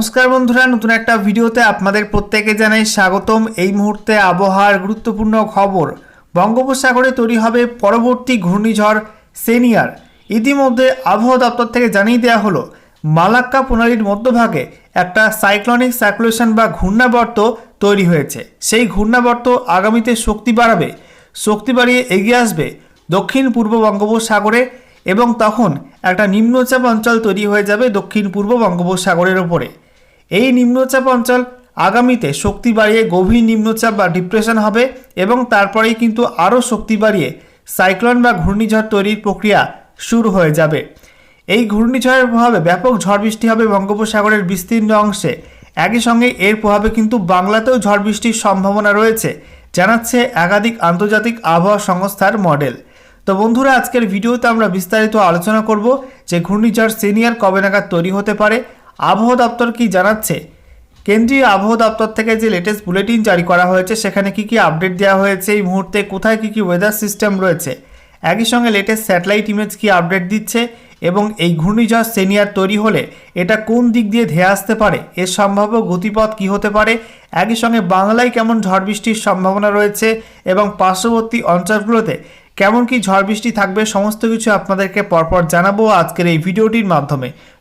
নমস্কার বন্ধুরা, নতুন একটা ভিডিওতে আপনাদের প্রত্যেকে জানাই স্বাগতম। এই মুহূর্তে আবহাওয়ার গুরুত্বপূর্ণ খবর। বঙ্গোপসাগরে তৈরি হবে পরবর্তী ঘূর্ণিঝড় সেনিয়ার। ইতিমধ্যে আবহাওয়া দপ্তর থেকে জানিয়ে দেওয়া হলো, মালাক্কা প্রণালীর মধ্যভাগে একটা সাইক্লনিক সার্কুলেশন বা ঘূর্ণাবর্ত তৈরি হয়েছে। সেই ঘূর্ণাবর্ত আগামীতে শক্তি বাড়াবে, শক্তি বাড়িয়ে এগিয়ে আসবে দক্ষিণ পূর্ব বঙ্গোপসাগরে এবং তখন একটা নিম্নচাপ অঞ্চল তৈরি হয়ে যাবে দক্ষিণ পূর্ব বঙ্গোপসাগরের ওপরে। এই নিম্নচাপ অঞ্চল আগামীতে শক্তি বাড়িয়ে গভীর নিম্নচাপ বা ডিপ্রেশন হবে এবং তারপরেই কিন্তু আরও শক্তি বাড়িয়ে সাইক্লোন বা ঘূর্ণিঝড় তৈরির প্রক্রিয়া শুরু হয়ে যাবে। এই ঘূর্ণিঝড়ের প্রভাবে ব্যাপক ঝড় বৃষ্টি হবে বঙ্গোপসাগরের বিস্তীর্ণ অংশে। একই সঙ্গে এর প্রভাবে কিন্তু বাংলাতেও ঝড় বৃষ্টির সম্ভাবনা রয়েছে, জানাচ্ছে একাধিক আন্তর্জাতিক আবহাওয়া সংস্থার মডেল। তো বন্ধুরা, আজকের ভিডিওতে আমরা বিস্তারিত আলোচনা করব যে ঘূর্ণিঝড় সিনিয়র কবে নাগাদ তৈরি হতে পারে আবহাওয়া দপ্তর কি জানাচ্ছে? কেন্দ্রীয় আবহাওয়া দপ্তর থেকে যে লেটেস্ট বুলেটিন জারি করা হয়েছে, সেখানে কি কি আপডেট দেওয়া হয়েছে এই মুহূর্তে? কোথায় কি কি ওয়েদার সিস্টেম রয়েছে? একই সঙ্গে লেটেস্ট স্যাটেলাইট ইমেজ কি আপডেট দিচ্ছে? এবং এই ঘূর্ণিঝড় সেনিয়ার তৈরি হলে এটা কোন দিক দিয়ে ধেয়ে আসতে পারে? এর সম্ভাব্য গতিপথ কি হতে পারে? একই সঙ্গে বাংলায় কেমন ঝড় বৃষ্টির সম্ভাবনা রয়েছে? এবং পার্শ্ববর্তী অঞ্চলগুলোতে কেমন কি ঝড় বৃষ্টি থাকবে? সমস্ত কিছু আপনাদেরকে পরপর জানাব আজকের এই ভিডিওটির মাধ্যমে।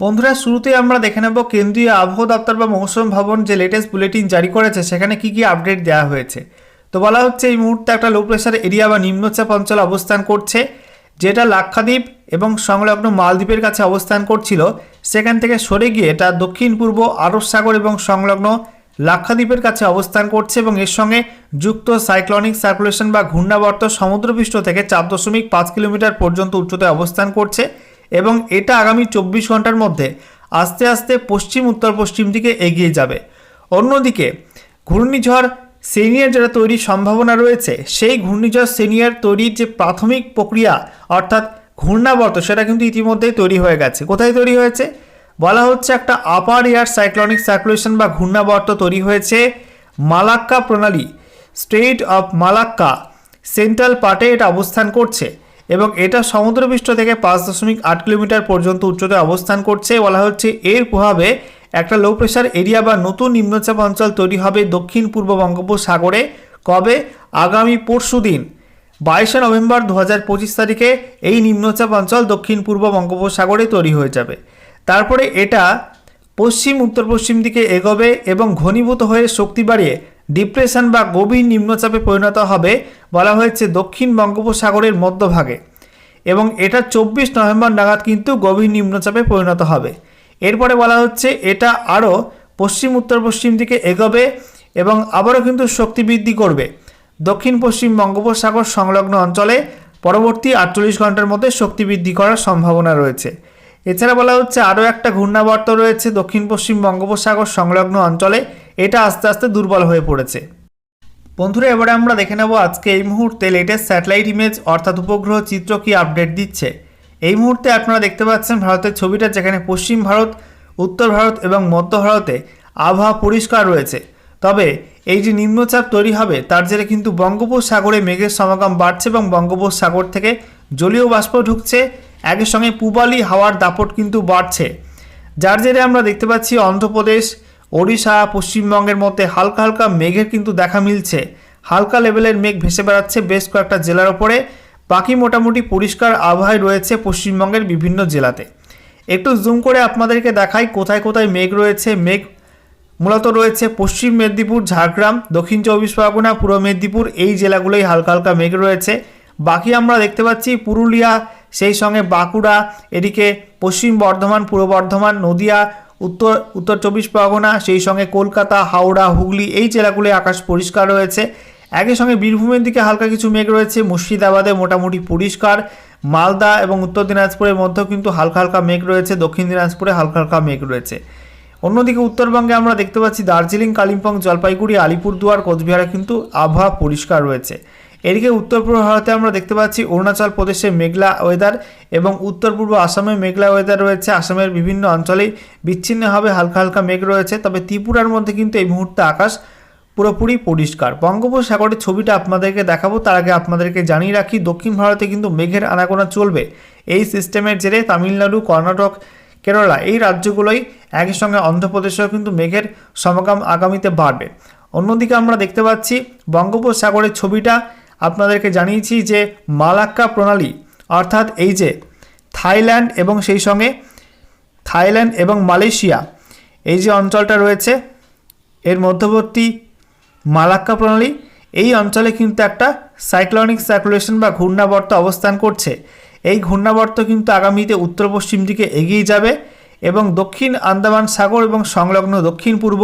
বন্ধুরা শুরুতে আমরা দেখে নেব কেন্দ্রীয় আবহাওয়া দপ্তর বা মৌসুম ভবন যে লেটেস্ট বুলেটিন জারি করেছে, সেখানে কি কি আপডেট দেওয়া হয়েছে। তো বলা হচ্ছে, এই মুহূর্তে একটা লো প্রেশার এরিয়া বা নিম্নচাপ অঞ্চল অবস্থান করছে, যেটা লাক্ষাদ্বীপ এবং সংলগ্ন মালদ্বীপের কাছে অবস্থান করছিল। সেখান থেকে সরে গিয়ে এটা দক্ষিণ, পূর্ব, আরব সাগর এবং সংলগ্ন লাক্ষাদ্বীপের কাছে অবস্থান করছে এবং এর সঙ্গে যুক্ত সাইক্লনিক সার্কুলেশন বা ঘূর্ণাবর্ত সমুদ্রপৃষ্ঠ থেকে চার দশমিক পাঁচ কিলোমিটার পর্যন্ত উচ্চতায় অবস্থান করছে। এবং এটা আগামী চব্বিশ ঘণ্টার মধ্যে আস্তে আস্তে পশ্চিম, উত্তর, পশ্চিম দিকে এগিয়ে যাবে। অন্যদিকে, ঘূর্ণিঝড় সিনিয়র যেটা তৈরির সম্ভাবনা রয়েছে, সেই ঘূর্ণিঝড় সিনিয়র তৈরির যে প্রাথমিক প্রক্রিয়া, অর্থাৎ ঘূর্ণাবর্ত, সেটা কিন্তু ইতিমধ্যেই তৈরি হয়ে গেছে। কোথায় তৈরি হয়েছে? বলা হচ্ছে একটা আপার এয়ার সাইক্লনিক সার্কুলেশন বা ঘূর্ণাবর্ত তৈরি হয়েছে মালাক্কা প্রণালী স্টেট অফ মালাক্কা সেন্ট্রাল পার্টে এটা অবস্থান করছে। এবং এটা সমুদ্রপৃষ্ঠ থেকে পাঁচ দশমিক আট কিলোমিটার পর্যন্ত উচ্চতায় অবস্থান করছে। বলা হচ্ছে এর প্রভাবে একটা লো প্রেশার এরিয়া বা নতুন নিম্নচাপ অঞ্চল তৈরি হবে দক্ষিণ পূর্ব বঙ্গোপসাগরে। কবে? আগামী পরশু দিন, বাইশে নভেম্বর দু হাজার পঁচিশ তারিখে এই নিম্নচাপ অঞ্চল দক্ষিণ পূর্ব বঙ্গোপসাগরে তৈরি হয়ে যাবে। তারপরে এটা পশ্চিম উত্তর পশ্চিম দিকে এগোবে এবং ঘনীভূত হয়ে শক্তি বাড়িয়ে ডিপ্রেশন বা গভীর নিম্নচাপে পরিণত হবে বলা হয়েছে দক্ষিণ বঙ্গোপসাগরের মধ্যভাগে। এবং এটা চব্বিশ নভেম্বর নাগাদ কিন্তু গভীর নিম্নচাপে পরিণত হবে। এরপরে বলা হচ্ছে এটা আরও পশ্চিম উত্তর পশ্চিম দিকে এগোবে এবং আবারও কিন্তু শক্তি বৃদ্ধি করবে। দক্ষিণ পশ্চিম বঙ্গোপসাগর সংলগ্ন অঞ্চলে পরবর্তী আটচল্লিশ ঘণ্টার মধ্যে শক্তি বৃদ্ধি করার সম্ভাবনা রয়েছে। এছাড়া বলা হচ্ছে আরও একটা ঘূর্ণাবর্ত রয়েছে দক্ষিণ পশ্চিম বঙ্গোপসাগর সংলগ্ন অঞ্চলে। এটা আস্তে আস্তে দুর্বল হয়ে পড়েছে। বন্ধুরা, এবারে আমরা দেখে নেব আজকে এই মুহূর্তে লেটেস্ট স্যাটেলাইট ইমেজ অর্থাৎ উপগ্রহ চিত্র কি আপডেট দিচ্ছে। এই মুহূর্তে আপনারা দেখতে পাচ্ছেন ভারতের ছবিটা যেখানে পশ্চিম ভারত, উত্তর ভারত এবং মধ্য ভারতে আবহাওয়া পরিষ্কার রয়েছে। তবে এই যে নিম্নচাপ তৈরি হবে, তার জেরে কিন্তু বঙ্গোপসাগরে মেঘের সমাগম বাড়ছে এবং বঙ্গোপসাগর থেকে জলীয় বাষ্প ঢুকছে। একই সঙ্গে পূবালি হাওয়ার দাপট কিন্তু বাড়ছে। যার জেরে আমরা দেখতে পাচ্ছি অন্ধ্রপ্রদেশ, ওড়িশা, পশ্চিমবঙ্গের মধ্যে হালকা হালকা মেঘের কিন্তু দেখা মিলছে। হালকা লেভেলের মেঘ ভেসে বেড়াচ্ছে বেশ কয়েকটা জেলার ওপরে। বাকি মোটামুটি পরিষ্কার আবহাওয়ায় রয়েছে পশ্চিমবঙ্গের বিভিন্ন জেলাতে। একটু জুম করে আপনাদেরকে দেখাই কোথায় কোথায় মেঘ রয়েছে। মেঘ মূলত রয়েছে পশ্চিম মেদিনীপুর, ঝাড়গ্রাম, দক্ষিণ চব্বিশ পরগনা, পূর্ব মেদিনীপুর, এই জেলাগুলোই হালকা হালকা মেঘ রয়েছে। বাকি আমরা দেখতে পাচ্ছি পুরুলিয়া সেই সঙ্গে বাঁকুড়া, এদিকে পশ্চিম বর্ধমান, পূর্ব বর্ধমান, নদিয়া, উত্তর উত্তর চব্বিশ পরগনা, সেই সঙ্গে কলকাতা, হাওড়া, হুগলি এই জেলাগুলি আকাশ পরিষ্কার রয়েছে। একই সঙ্গে বীরভূমের দিকে হালকা কিছু মেঘ রয়েছে। মুর্শিদাবাদে মোটামুটি পরিষ্কার। মালদা এবং উত্তর দিনাজপুরের মধ্যেও কিন্তু হালকা হালকা মেঘ রয়েছে। দক্ষিণ দিনাজপুরে হালকা হালকা মেঘ রয়েছে। অন্যদিকে উত্তরবঙ্গে আমরা দেখতে পাচ্ছি দার্জিলিং, কালিম্পং, জলপাইগুড়ি, আলিপুরদুয়ার, কোচবিহারে কিন্তু আবহাওয়া পরিষ্কার রয়েছে। এদিকে উত্তর পূর্ব ভারতে আমরা দেখতে পাচ্ছি অরুণাচল প্রদেশে মেঘলা ওয়েদার এবং উত্তর পূর্ব আসামে মেঘলা ওয়েদার রয়েছে। আসামের বিভিন্ন অঞ্চলেই বিচ্ছিন্নভাবে হালকা হালকা মেঘ রয়েছে, তবে ত্রিপুরার মধ্যে কিন্তু এই মুহূর্তে আকাশ পুরোপুরি পরিষ্কার। বঙ্গোপসাগরের ছবিটা আপনাদেরকে দেখাবো, তার আগে আপনাদেরকে জানিয়ে রাখি, দক্ষিণ ভারতে কিন্তু মেঘের আনাগোনা চলবে। এই সিস্টেমের জেরে তামিলনাড়ু, কর্ণাটক, কেরালা এই রাজ্যগুলোই একই সঙ্গে অন্ধ্রপ্রদেশেও কিন্তু মেঘের সমাগম আগামীতে বাড়বে। অন্যদিকে আমরা দেখতে পাচ্ছি বঙ্গোপসাগরের ছবিটা আপনাদেরকে জানিয়েছি যে মালাক্কা প্রণালী, অর্থাৎ এই যে থাইল্যান্ড এবং সেই সঙ্গে থাইল্যান্ড এবং মালয়েশিয়া, এই যে অঞ্চলটা রয়েছে, এর মধ্যবর্তী মালাক্কা প্রণালী, এই অঞ্চলে কিন্তু একটা সাইক্লোনিক সার্কুলেশন বা ঘূর্ণাবর্ত অবস্থান করছে। এই ঘূর্ণাবর্ত কিন্তু আগামীতে উত্তর পশ্চিম দিকে এগিয়ে যাবে এবং দক্ষিণ আন্দামান সাগর এবং সংলগ্ন দক্ষিণ পূর্ব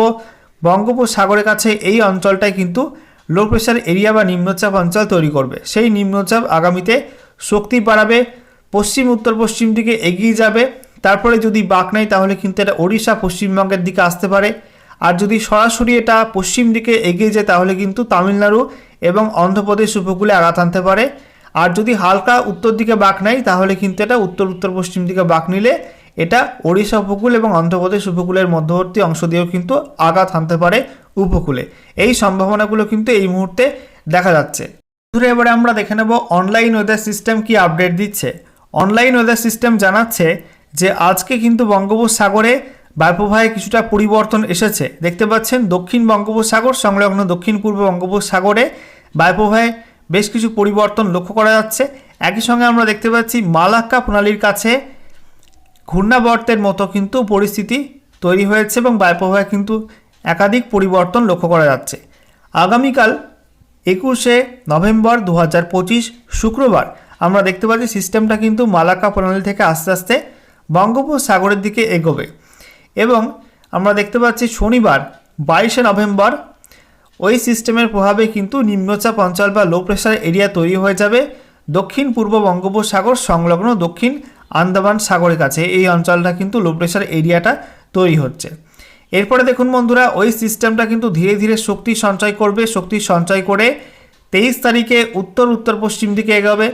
বঙ্গোপসাগরের কাছে এই অঞ্চলটায় কিন্তু লো প্রেশার এরিয়া বা নিম্নচাপ অঞ্চল তৈরি করবে। সেই নিম্নচাপ আগামীতে শক্তি বাড়াবে, পশ্চিম, উত্তর, পশ্চিম দিকে এগিয়ে যাবে। তারপরে যদি বাঁক নেয়, তাহলে কিন্তু এটা ওড়িশা পশ্চিমবঙ্গের দিকে আসতে পারে। আর যদি সরাসরি এটা পশ্চিম দিকে এগিয়ে যায়, তাহলে কিন্তু তামিলনাড়ু এবং অন্ধ্রপ্রদেশ উপকূলে আঘাত আনতে পারে। আর যদি হালকা উত্তর দিকে বাঁক নেয়, তাহলে কিন্তু এটা উত্তর উত্তর, পশ্চিম দিকে বাঁক নিলে এটা ওড়িশা উপকূল এবং অন্ধ্রপ্রদেশ উপকূলের মধ্যবর্তী অংশ দিয়েও কিন্তু আঘাত হানতে পারে উপকূলে। এই সম্ভাবনাগুলো কিন্তু এই মুহূর্তে দেখা যাচ্ছে। ধরে এবারে আমরা দেখে নেব অনলাইন ওয়েদার সিস্টেম কি আপডেট দিচ্ছে। অনলাইন ওয়েদার সিস্টেম জানাচ্ছে যে আজকে কিন্তু বঙ্গোপসাগরে বায়ুপ্রবাহে কিছুটা পরিবর্তন এসেছে। দেখতে পাচ্ছেন, দক্ষিণ বঙ্গোপসাগর সংলগ্ন দক্ষিণ পূর্ব বঙ্গোপসাগরে বায়ুপ্রবাহে বেশ কিছু পরিবর্তন লক্ষ্য করা যাচ্ছে। একই সঙ্গে আমরা দেখতে পাচ্ছি মালাক্কা প্রণালীর কাছে ঘূর্ণাবর্তের মতো কিন্তু পরিস্থিতি তৈরি হয়েছে এবং বায়ুপ্রবাহে কিন্তু একাধিক পরিবর্তন লক্ষ্য করা যাচ্ছে। আগামীকাল একুশে নভেম্বর দু হাজার পঁচিশ শুক্রবার আমরা দেখতে পাচ্ছি সিস্টেমটা কিন্তু মালাকা প্রণালী থেকে আস্তে আস্তে বঙ্গোপসাগরের দিকে এগোবে এবং আমরা দেখতে পাচ্ছি শনিবার বাইশে নভেম্বর ওই সিস্টেমের প্রভাবে কিন্তু নিম্নচাপ অঞ্চল বা লো প্রেশার এরিয়া তৈরি হয়ে যাবে। দক্ষিণ পূর্ব বঙ্গোপসাগর সংলগ্ন দক্ষিণ আন্দামান সাগরের কাছে। এই অঞ্চলটা কিন্তু লো প্রেশার এরিয়াটা তৈরি হচ্ছে। এরপরে দেখুন বন্ধুরা, ওই সিস্টেমটা কিন্তু ধীরে ধীরে শক্তি সঞ্চয় করবে। শক্তি সঞ্চয় করে তেইশ তারিখে উত্তর উত্তর, পশ্চিম দিকে এগোবে।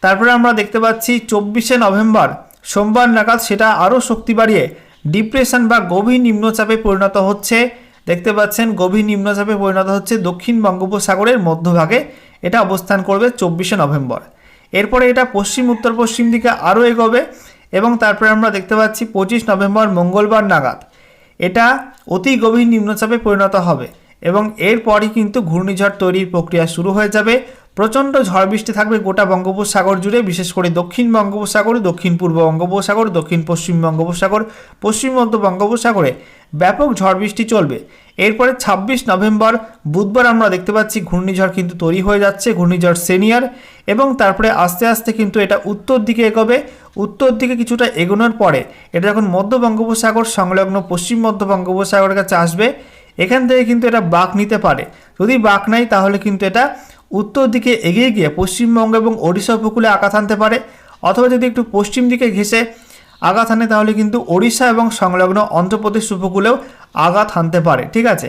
তারপরে আমরা দেখতে পাচ্ছি চব্বিশে নভেম্বর, সোমবার নাগাদ সেটা আরও শক্তি বাড়িয়ে ডিপ্রেশন বা গভীর নিম্নচাপে পরিণত হচ্ছে। দেখতে পাচ্ছেন, গভীর নিম্নচাপে পরিণত হচ্ছে দক্ষিণ বঙ্গোপসাগরের মধ্যভাগে। এটা অবস্থান করবে চব্বিশে নভেম্বর। এরপরে এটা পশ্চিম, উত্তর পশ্চিম দিকে আরও এগোবে এবং তারপরে আমরা দেখতে পাচ্ছি পঁচিশ নভেম্বর মঙ্গলবার নাগাদ। এটা অতি গভীর নিম্নচাপে পরিণত হবে এবং এরপরই কিন্তু ঘূর্ণিঝড় তৈরির প্রক্রিয়া শুরু হয়ে যাবে। প্রচণ্ড ঝড় বৃষ্টি থাকবে গোটা বঙ্গোপসাগর জুড়ে, বিশেষ করে দক্ষিণ বঙ্গোপসাগর, দক্ষিণ পূর্ব বঙ্গোপসাগর, দক্ষিণ পশ্চিম বঙ্গোপসাগর, পশ্চিম মধ্য বঙ্গোপসাগরে ব্যাপক ঝড় বৃষ্টি চলবে। এরপরে ছাব্বিশ নভেম্বর, বুধবার আমরা দেখতে পাচ্ছি ঘূর্ণিঝড় কিন্তু তৈরি হয়ে যাচ্ছে, ঘূর্ণিঝড় সিনিয়র, এবং তারপরে আস্তে আস্তে কিন্তু এটা উত্তর দিকে এগোবে। উত্তর দিকে কিছুটা এগোনোর পরে এটা যখন মধ্য বঙ্গোপসাগর সংলগ্ন পশ্চিম মধ্য বঙ্গোপসাগরের কাছে আসবে, এখান থেকে কিন্তু এটা বাঁক নিতে পারে। যদি বাঁক নেয় তাহলে কিন্তু এটা উত্তর দিকে এগিয়ে গিয়ে পশ্চিমবঙ্গ এবং ওড়িশা উপকূলে আঘাত আনতে পারে। অথবা যদি একটু পশ্চিম দিকে ঘেসে আঘাত হানে, তাহলে কিন্তু ওড়িশা এবং সংলগ্ন অন্ধ্রপ্রদেশ উপকূলেও আঘাত হানতে পারে, ঠিক আছে?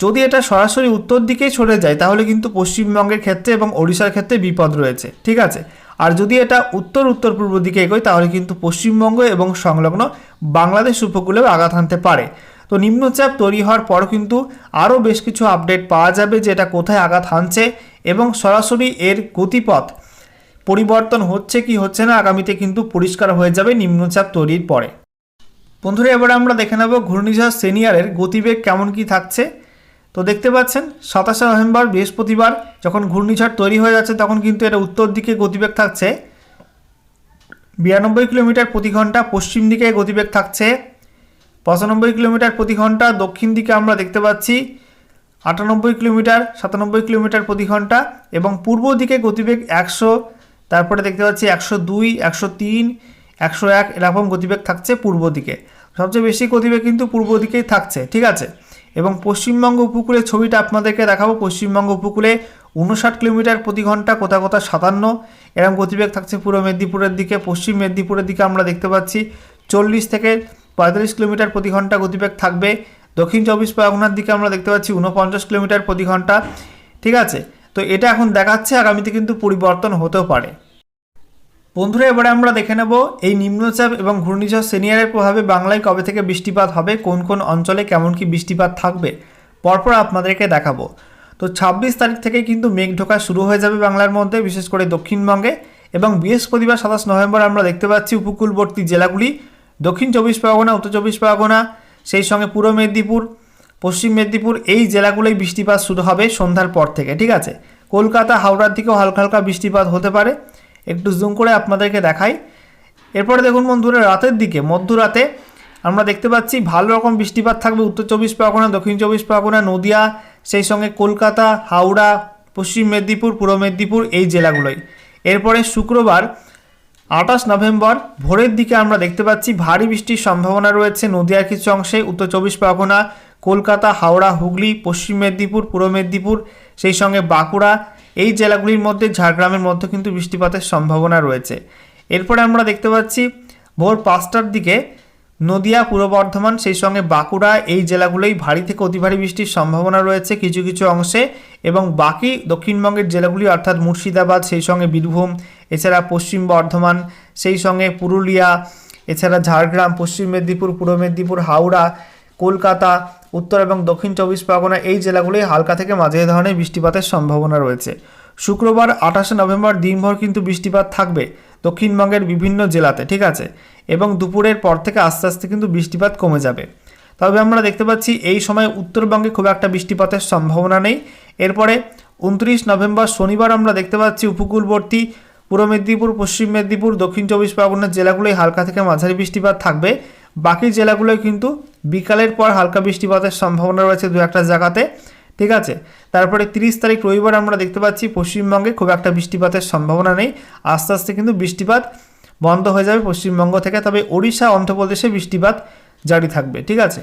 যদি এটা সরাসরি উত্তর দিকেই সরে যায়, তাহলে কিন্তু পশ্চিমবঙ্গের ক্ষেত্রে এবং ওড়িশার ক্ষেত্রে বিপদ রয়েছে, ঠিক আছে? আর যদি এটা উত্তর উত্তর পূর্ব দিকে এগোয়, তাহলে কিন্তু পশ্চিমবঙ্গ এবং সংলগ্ন বাংলাদেশ উপকূলেও আঘাত হানতে পারে। তো নিম্নচাপ তৈরি হওয়ার পর কিন্তু আরও বেশ কিছু আপডেট পাওয়া যাবে যে এটা কোথায় আঘাত হানছে এবং সরাসরি এর গতিপথ পরিবর্তন হচ্ছে কি হচ্ছে না আগামীতে কিন্তু পরিষ্কার হয়ে যাবে নিম্নচাপ তৈরির পরে। বন্ধুরা, এবারে আমরা দেখে নেব ঘূর্ণিঝড় সিনিয়রের গতিবেগ কেমন কি থাকছে। তো দেখতে পাচ্ছেন, সাতাশে নভেম্বর, বৃহস্পতিবার যখন ঘূর্ণিঝড় তৈরি হয়ে যাচ্ছে তখন কিন্তু এটা উত্তর দিকে গতিবেগ থাকছে। বিরানব্বই কিলোমিটার প্রতি ঘণ্টা, পশ্চিম দিকে গতিবেগ থাকছে। পঁচানব্বই কিলোমিটার প্রতি ঘণ্টা, দক্ষিণ দিকে আমরা দেখতে পাচ্ছি আটানব্বই কিলোমিটার, সাতানব্বই কিলোমিটার প্রতি ঘণ্টা এবং পূর্ব দিকে গতিবেগ একশো তারপরে দেখতে পাচ্ছি একশো দুই, একশো তিন, একশো এক এরকম গতিবেগ থাকছে পূর্ব দিকে। সবচেয়ে বেশি গতিবেগ কিন্তু পূর্ব দিকেই থাকছে, ঠিক আছে? এবং পশ্চিমবঙ্গ উপকূলে ছবিটা আপনাদেরকে দেখাবো। পশ্চিমবঙ্গ উপকূলে উনষাট কিলোমিটার প্রতি ঘণ্টা, কোথা কোথাও সাতান্ন। এরকম গতিবেগ থাকছে পূর্ব মেদিনীপুরের দিকে। পশ্চিম মেদিনীপুরের দিকে আমরা দেখতে পাচ্ছি চল্লিশ থেকে পঁয়তাল্লিশ কিলোমিটার প্রতি ঘণ্টা গতিবেগ থাকবে। দক্ষিণ চব্বিশ পরগনার দিকে আমরা দেখতে পাচ্ছি উনপঞ্চাশ কিলোমিটার প্রতি ঘণ্টা, ঠিক আছে? তো এটা এখন দেখাচ্ছে আগামীতে কিন্তু পরিবর্তন হতেও পারে। বন্ধুরা, এবারে আমরা দেখে নেব এই নিম্নচাপ এবং ঘূর্ণিঝড় সিনিয়রের প্রভাবে বাংলায় কবে থেকে বৃষ্টিপাত হবে, কোন কোন অঞ্চলে কেমন কি বৃষ্টিপাত থাকবে, পরপর আপনাদেরকে দেখাবো। তো ছাব্বিশ তারিখ থেকে কিন্তু মেঘ ঢোকা শুরু হয়ে যাবে বাংলার মধ্যে, বিশেষ করে দক্ষিণবঙ্গে। এবং বৃহস্পতিবার সাতাশ নভেম্বর আমরা দেখতে পাচ্ছি উপকূলবর্তী জেলাগুলি, দক্ষিণ চব্বিশ পরগনা, উত্তর চব্বিশ পরগনা, সেই সঙ্গে পূর্ব মেদিনীপুর পশ্চিম মেদিনীপুর এই জেলাগুলোই বৃষ্টিপাত শুরু হবে সন্ধ্যার পর থেকে, ঠিক আছে? কলকাতা, হাওড়ার দিকেও হালকা হালকা বৃষ্টিপাত হতে পারে। একটু জুম করে আপনাদেরকে দেখাই। এরপরে দেখুন বন্ধুরা, রাতের দিকে, মধ্যরাতে আমরা দেখতে পাচ্ছি ভালো রকম বৃষ্টিপাত থাকবে উত্তর চব্বিশ পরগনা, দক্ষিণ চব্বিশ পরগনা, নদিয়া, সেই সঙ্গে কলকাতা, হাওড়া, পশ্চিম মেদিনীপুর, পূর্ব মেদিনীপুর এই জেলাগুলোই এরপরে শুক্রবার, আঠাশ নভেম্বর, ভোরের দিকে আমরা দেখতে পাচ্ছি ভারী বৃষ্টির সম্ভাবনা রয়েছে নদিয়ার কিছু অংশে, উত্তর চব্বিশ পরগনা কলকাতা, হাওড়া, হুগলি, পশ্চিম মেদিনীপুর, পূর্ব মেদিনীপুর, সেই সঙ্গে বাঁকুড়া, এই জেলাগুলির মধ্যে ঝাড়গ্রামের মধ্যে কিন্তু বৃষ্টিপাতের সম্ভাবনা রয়েছে। এরপরে আমরা দেখতে পাচ্ছি, ভোর পাঁচটার দিকে নদিয়া, পূর্ব বর্ধমান, সেই সঙ্গে বাঁকুড়া, এই জেলাগুলোই ভারী থেকে অতি ভারী বৃষ্টির সম্ভাবনা রয়েছে কিছু কিছু অংশে এবং বাকি দক্ষিণবঙ্গের জেলাগুলি অর্থাৎ মুর্শিদাবাদ, সেই সঙ্গে বীরভূম, এছাড়া পশ্চিম বর্ধমান, সেই সঙ্গে পুরুলিয়া, এছাড়া ঝাড়গ্রাম, পশ্চিম মেদিনীপুর, পূর্ব মেদিনীপুর, হাওড়া, কলকাতা উত্তর এবং দক্ষিণ চব্বিশ পরগনা এই জেলাগুলোই হালকা থেকে মাঝারি ধরনের বৃষ্টিপাতের সম্ভাবনা রয়েছে। শুক্রবার আঠাশে নভেম্বর দিনভর কিন্তু বৃষ্টিপাত থাকবে দক্ষিণবঙ্গের বিভিন্ন জেলাতে, ঠিক আছে? এবং দুপুরের পর থেকে আস্তে আস্তে কিন্তু বৃষ্টিপাত কমে যাবে। তবে আমরা দেখতে পাচ্ছি এই সময় উত্তরবঙ্গে খুব একটা বৃষ্টিপাতের সম্ভাবনা নেই। এরপরে উনত্রিশ নভেম্বর শনিবার আমরা দেখতে পাচ্ছি উপকূলবর্তী, পূর্ব মেদিনীপুর, পশ্চিম মেদিনীপুর, দক্ষিণ চব্বিশ পরগনার জেলাগুলোই হালকা থেকে মাঝারি বৃষ্টিপাত থাকবে। বাকি জেলাগুলোয় কিন্তু বিকালের পর হালকা বৃষ্টিপাতের সম্ভাবনা রয়েছে দু একটা জায়গাতে, ঠিক আছে? তারপরে তিরিশ তারিখ রবিবার আমরা দেখতে পাচ্ছি পশ্চিমবঙ্গে খুব একটা বৃষ্টিপাতের সম্ভাবনা নেই। আস্তে আস্তে কিন্তু বৃষ্টিপাত বন্ধ হয়ে যাবে পশ্চিমবঙ্গ থেকে, তবে ওড়িশা, অন্ধ্রপ্রদেশে বৃষ্টিপাত জারি থাকবে, ঠিক আছে?